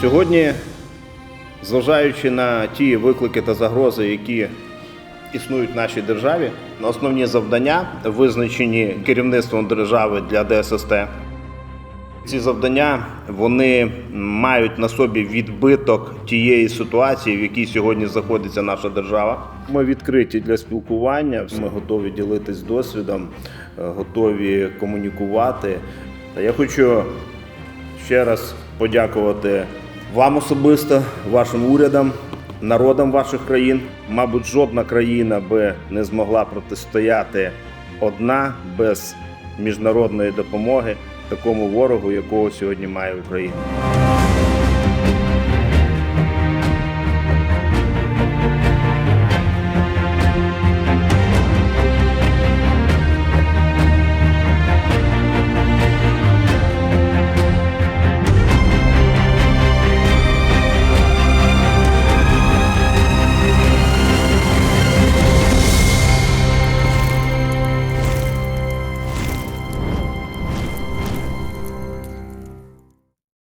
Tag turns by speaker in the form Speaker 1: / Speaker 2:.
Speaker 1: Сьогодні, зважаючи на ті виклики та загрози, які існують в нашій державі, основні завдання, визначені керівництвом держави для ДССТ, ці завдання вони мають на собі відбиток тієї ситуації, в якій сьогодні знаходиться наша держава. Ми відкриті для спілкування. Ми готові ділитись досвідом, е, готові комунікувати. Я хочу ще раз подякувати вам особисто, вашим урядам, народам ваших країн. Мабуть, жодна країна би не змогла протистояти одна без міжнародної допомоги такому ворогу, якого сьогодні має Україна.